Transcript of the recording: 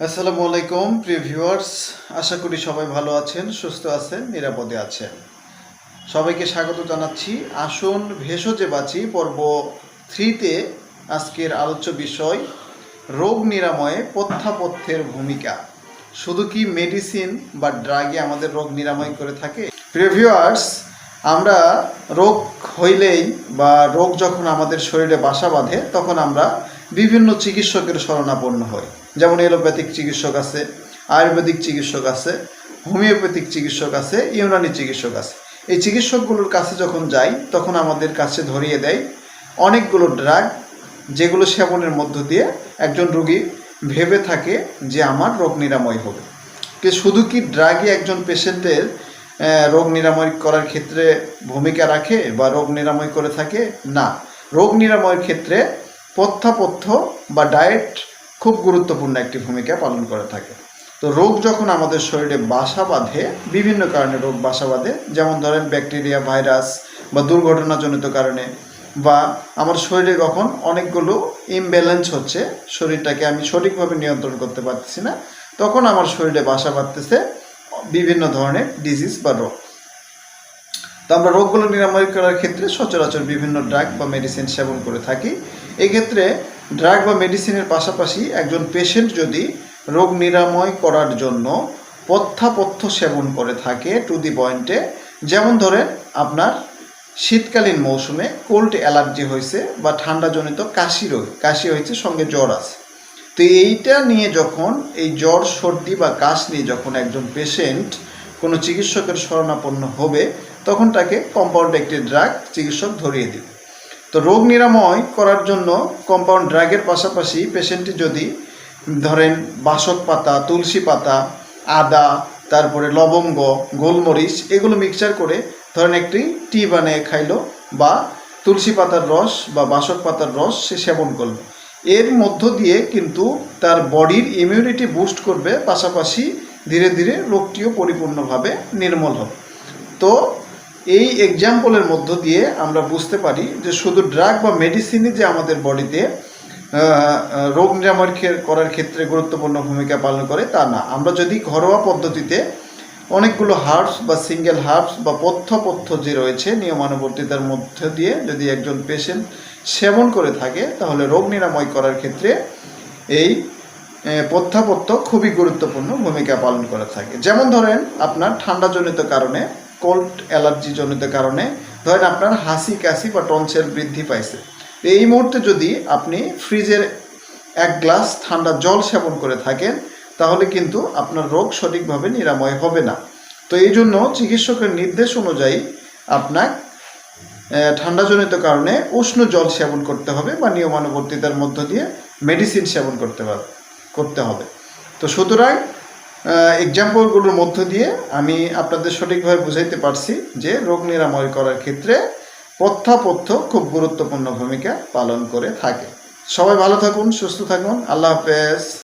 আসসালামু আলাইকুম, প্রিয় ভিউয়ার্স। আশা করি সবাই ভালো আছেন, সুস্থ আছেন, নিরাপদে আছেন। সবাইকে স্বাগত জানাচ্ছি। আসুন, ভেষজে বাঁচি পর্ব থ্রিতে আজকের আলোচ্য বিষয়, রোগ নিরাময়ে পথ্যাপথ্যের ভূমিকা। শুধু কি মেডিসিন বা ড্রাগে আমাদের রোগ নিরাময় করে থাকে? প্রিয় ভিউয়ার্স, আমরা রোগ হইলেই বা রোগ যখন আমাদের শরীরে বাসা বাঁধে, তখন আমরা বিভিন্ন চিকিৎসকের শরণাপন্ন হই। যেমন এলোপ্যাথিক চিকিৎসক আছে, আয়ুর্বেদিক চিকিৎসক আছে, হোমিওপ্যাথিক চিকিৎসক আছে, ইউনানি চিকিৎসক আছে। এই চিকিৎসকগুলোর কাছে যখন যাই, তখন আমাদের কাছে ধরিয়ে দেয় অনেকগুলো ড্রাগ যেগুলো সেবনের মধ্য দিয়ে একজন রোগী ভেবে থাকে যে আমার রোগ নিরাময় হবে। কে শুধু কি ড্রাগই একজন পেশেন্টের রোগ নিরাময় করার ক্ষেত্রে ভূমিকা রাখে বা রোগ নিরাময় করে থাকে? না। রোগ নিরাময়ের ক্ষেত্রে পথ্যাপথ্য বা ডায়েট খুব গুরুত্বপূর্ণ একটি ভূমিকা পালন করে থাকে। তো রোগ যখন আমাদের শরীরে বাসা বাঁধে, বিভিন্ন কারণে রোগ বাসা বাঁধে, যেমন ধরেন ব্যাকটেরিয়া, ভাইরাস বা দুর্ঘটনাজনিত কারণে বা আমার শরীরে কখন অনেকগুলো ইমব্যালেন্স হচ্ছে, শরীরটাকে আমি সঠিকভাবে নিয়ন্ত্রণ করতে পারতেছি না, তখন আমার শরীরে বাসা বাঁধতেছে বিভিন্ন ধরনের ডিজিজ বা রোগ। তো আমরা রোগগুলো নিরাময় করার ক্ষেত্রে সচরাচর বিভিন্ন ড্রাগ বা মেডিসিন সেবন করে থাকি। এক্ষেত্রে ড্রাগ বা মেডিসিনের পাশাপাশি একজন পেশেন্ট যদি রোগ নিরাময় করার জন্য পথ্যাপথ্য সেবন করে থাকে টু দি পয়েন্টে যেমন ধরেন আপনার শীতকালীন মৌসুমে কোল্ড অ্যালার্জি হয়েছে বা ঠান্ডাজনিত কাশি রোগ কাশি হয়েছে, সঙ্গে জ্বর আছে। তো এইটা নিয়ে যখন, এই জ্বর, সর্দি বা কাশ নিয়ে যখন একজন পেশেন্ট কোনো চিকিৎসকের শরণাপন্ন হবে, তখন তাকে কম্পাউন্ড একটি ড্রাগ চিকিৎসক ধরিয়ে দিবে। তো রোগ নিরাময় করার জন্য কম্পাউন্ড ড্রাগের পাশাপাশি পেশেন্টটি যদি, ধরেন বাসক পাতা, তুলসী পাতা, আদা, তারপরে লবঙ্গ, গোলমরিচ, এগুলো মিক্সচার করে ধরেন একটি টি বানিয়ে খাইলো বা তুলসী পাতার রস বা বাসক পাতার রস সে সেবন করল। এর মধ্য দিয়ে কিন্তু তার বডির ইমিউনিটি বুস্ট করবে, পাশাপাশি ধীরে ধীরে রোগটিও পরিপূর্ণভাবে নির্মল হবে। তো এই এক্সাম্পলের মধ্য দিয়ে আমরা বুঝতে পারি যে শুধু ড্রাগ বা মেডিসিনই যে আমাদের বডিতে রোগ নিরাময় করার ক্ষেত্রে গুরুত্বপূর্ণ ভূমিকা পালন করে তা না। আমরা যদি ঘরোয়া পদ্ধতিতে অনেকগুলো হার্বস বা সিঙ্গেল হার্বস বা পথ্য পথ্য যে রয়েছে নিয়মানুবর্তিতার মধ্য দিয়ে যদি একজন পেশেন্ট সেবন করে থাকে, তাহলে রোগ নিরাময় করার ক্ষেত্রে এই পথ্যাপথ্য খুবই গুরুত্বপূর্ণ ভূমিকা পালন করে থাকে। যেমন ধরেন আপনার ঠান্ডাজনিত কারণে কোল্ড অ্যালার্জি জনিত কারণে, ধরেন আপনার হাসি, কাশি বা টনসেল বৃদ্ধি পাইছে। এই মুহূর্তে যদি আপনি ফ্রিজের এক গ্লাস ঠান্ডা জল সেবন করে থাকেন, তাহলে কিন্তু আপনার রোগ সঠিকভাবে নিরাময় হবে না। তো এই জন্য চিকিৎসকের নির্দেশ অনুযায়ী আপনার ঠান্ডাজনিত কারণে উষ্ণ জল সেবন করতে হবে বা নিয়মানুবর্তিতার মধ্য দিয়ে মেডিসিন সেবন করতে হবে করতে হবে। তো সুতরাং এক্সাম্পলগুলোর মধ্য দিয়ে আমি আপনাদের সঠিকভাবে বুঝাইতে পারছি যে রোগ নিরাময় করার ক্ষেত্রে প্রত্যাপথ্য খুব গুরুত্বপূর্ণ ভূমিকা পালন করে থাকে। সবাই ভালো থাকুন, সুস্থ থাকুন। আল্লাহ হাফেজ।